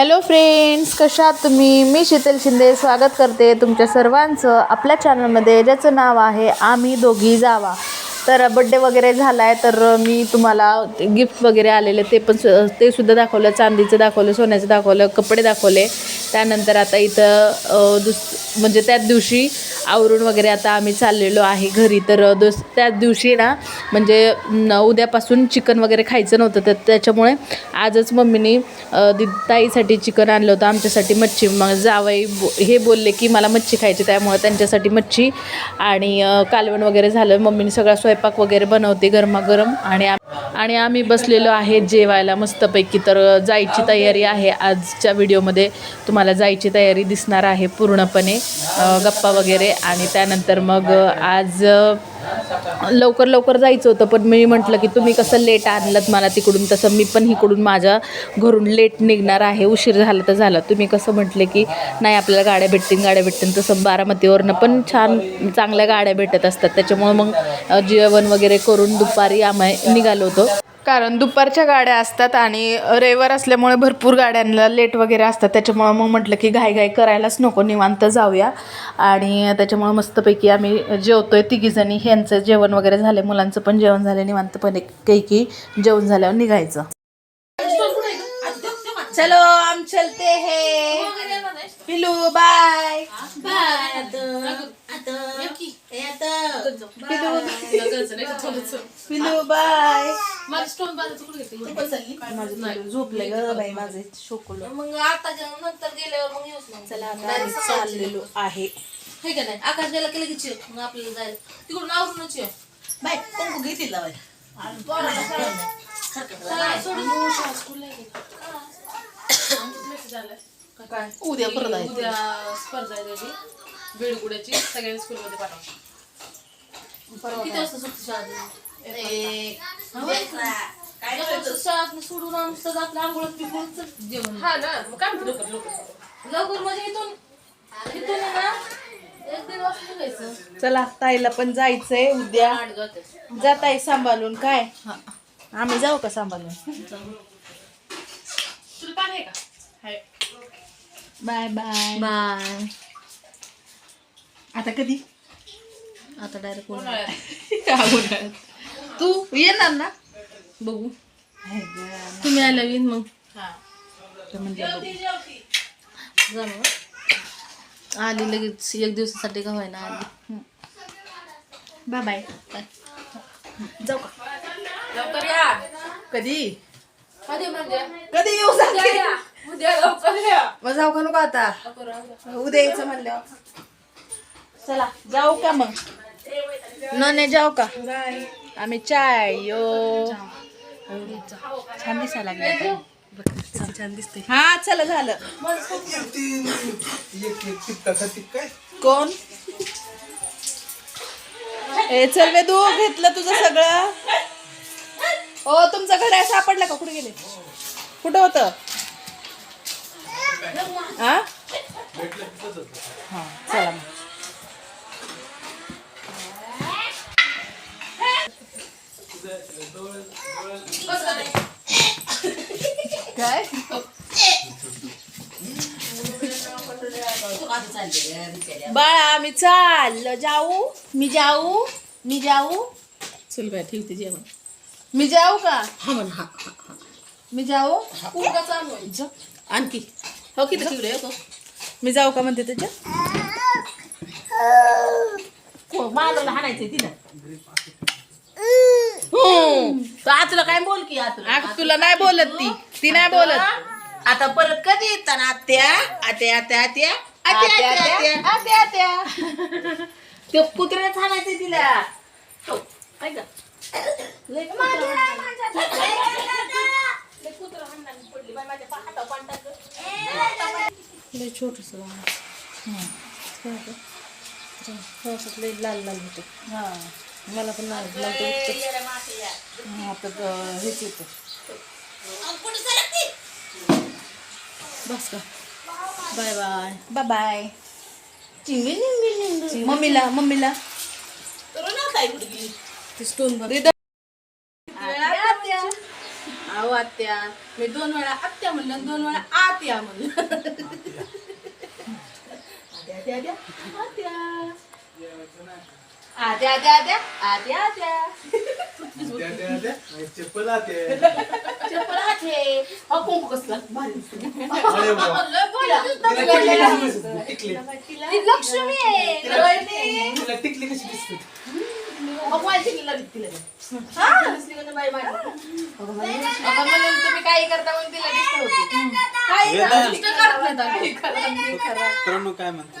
Hello friends कशा आहात तुम्ही? मी शीतल शिंदे स्वागत करते तुमच्या सर्वांचं आपल्या चॅनलमध्ये ज्याचं नाव आहे आम्ही दोघी जावा. तर बड्डे वगैरे झाला आहे तर मी तुम्हाला गिफ्ट वगैरे आलेले ते पण सु- ते सुद्धा दाखवलं. चांदीचं दाखवलं सोन्याचं दाखवलं कपडे दाखवले. त्यानंतर आता इथं दुस म्हणजे त्याच दिवशी आवरून वगैरे आता आम्ही चाललेलो आहे घरी. तर दुस त्याच दिवशी ना म्हणजे उद्यापासून चिकन वगैरे खायचं नव्हतं. तर त्याच्यामुळे आजच मम्मीने दि ताईसाठी चिकन आणलं होतं. आमच्यासाठी मच्छी. मग जावई बो हे बोलले की मला मच्छी खायची. त्यामुळे त्यांच्यासाठी मच्छी आणि कालवण वगैरे झालं. मम्मीने सगळा स्वयंपाक वगैरे बनवते गरमागरम. आणि आणि आम्ही बसलेलो आहे जेवायला मस्तपैकी. तर जायची तयारी आहे. आजच्या व्हिडिओमध्ये तुम्हाला जायची तयारी दिसणार आहे पूर्णपणे. गप्पा वगैरे. आणि त्यानंतर मग आज लवकर लवकर जायचं होतं पण मी म्हटलं की तुम्ही कसं लेट आणलं मला तिकडून तसं मी पण इकडून माझ्या घरून लेट निघणार आहे उशीर झाला तर झाला. तुम्ही कसं म्हटले की नाही आपल्याला गाड्या भेटतील गाड्या भेटतील. तसं बारामतीवरनं पण छान चांगल्या गाड्या भेटत असतात. त्याच्यामुळं मग जेवण वगैरे करून दुपारी आम्ही निघालो होतो. कारण दुपारच्या गाड्या असतात आणि रविवार असल्यामुळे भरपूर गाड्यांना लेट वगैरे असतात. त्याच्यामुळं मग म्हटलं की घाई जेवायलाच नको निवांत जाऊया. आणि त्याच्यामुळं मस्तपैकी आम्ही जेवतोय तिघीजणी. ह्यांचं जेवण वगैरे झाले मुलांचं पण जेवण झालं निवांतपणे कैकी जेवण झाल्यावर निघायचं. चलो आम चलते है. पिलू बाय पिलू बाय माझं पिलू झोपले ग बाई माझे शोकलं. मग आता जेवण नंतर गेल्यावर मग येऊच मग. चला आता आम्ही चाललेलो आहे. हे का नाही? आकाश गेला केलं की चिर मग आपल्याला जायला तिकडून आवरूनच ये. बाय कुंकू घेतील लावाय काय? उद्या परत आहे उद्या स्पर्धा आहे त्याची. बेडगुड्याची सगळ्यांनी स्कूलमध्ये पाठवा किती वाजता सुटते शाळा शाळात सोडून पिकून जेवण हा ना मग काय म्हणते लवकर लवकर लवकर म्हणजे इथून ना चला ताईला पण जायचंय उद्या. आठ जाते जात आहे सांभाळून. काय? आम्ही जाऊ का सांभाळून? बाय बाय बाय आता कधी? आता डायरेक्ट. तू येणार ना बघू. तुम्ही आल्या येईन मग. तर म्हणलं बघू. जा मग आली लगेच. एक दिवसासाठी का व्हायना आली. Bye bye. जाऊ का? लवकर या. कधी? कधी म्हणजे? कधी येऊ सांगते या. उद्या लवकर या. मग जाऊ का नको आता. उद्या यायचं म्हणल्यावर. चला. जाऊ का मग? नने जाऊ का? आम्ही चाय यो. छान दिसायला लागले छान दिसते हा चला झालं. कोण? ए चल वे तू घेतलं तुझं सगळं. ओ तुमचं घड्याळ सापडलं का? कुठे गेले? कुठं होतं? हा? हा चला मग. काय बाळा मी चाल जाऊ? मी जाऊ? मी जाऊ? चल बाय ठेवते जेवण. मी जाऊ का? हा म्हण हा हा, हा. मी जाऊ? उगा चालू आहे. जा. आणखी. हो किती ठेवले हो मी जाऊ का म्हणते त्याच्या? मालवला हाणायचंय तिला आतुला काय बोल की आतुला अग तुला नाही बोलत ती? ती. नाही बोलत. आता परत कधी येतात ना आत्या आत्या आत्या? आत्या आत्या आत्या आत्या. आत्या. आत्या ते कुत्र्याच हाणायचंय तिला हो, गं. छोटस लाल लाल होते. हा. मला पण आता हेच येतं. बस का. Bye bye. बाय बाय चिंगी निंगी मम्मीला मम्मीला. ते स्टोन अहो आत्या मी दोन वेळा आत्या म्हणलं दोन वेळा आत्या म्हणलं. आत्या. आत्या. आद्या आद्या आद्या आद्या तुम्ही काय करता म्हणून तिला दिसत? होती काय करता? काय म्हणतो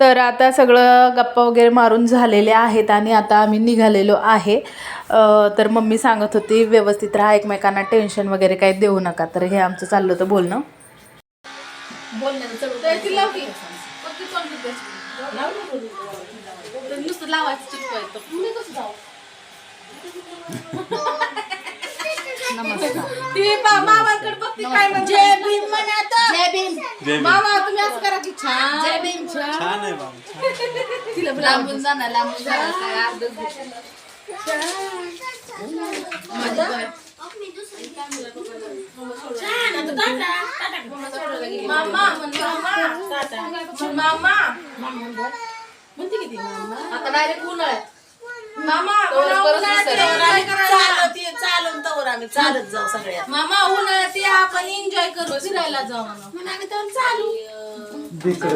तर आता सगळं गप्पा वगैरे मारून झालेले आहेत आणि आता आम्ही निघालेलो आहे. तर मम्मी सांगत होती व्यवस्थित राहा एकमेकांना टेन्शन वगैरे काही देऊ नका. तर हे आमचं चाललं होतं बोलणं. बोलण्याचं जय भीम. मामा तुम्ही असं करा की छान. जय भीम छान. आहे बाबा छान. तिला लांबून जाणार लांबून जाणार. काय अर्धच. मामा म्हण मामा. मामा. म्हणते किती मामा? आता डायरेक्ट उन्हाळ्यात. मामा मला उन्हाळ्यात करायला. चालत ये, आम्ही चालत जाऊ सगळ्या मामा उन्हाळ्यात या आपण एन्जॉय करू फिरायला जाऊ म्हणून. आम्ही तर चालू.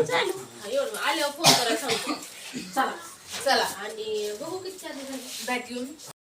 चालू. एवढं आल्यावर फोन करायला सांगतो चला. चला आणि बघू किती बॅट घेऊन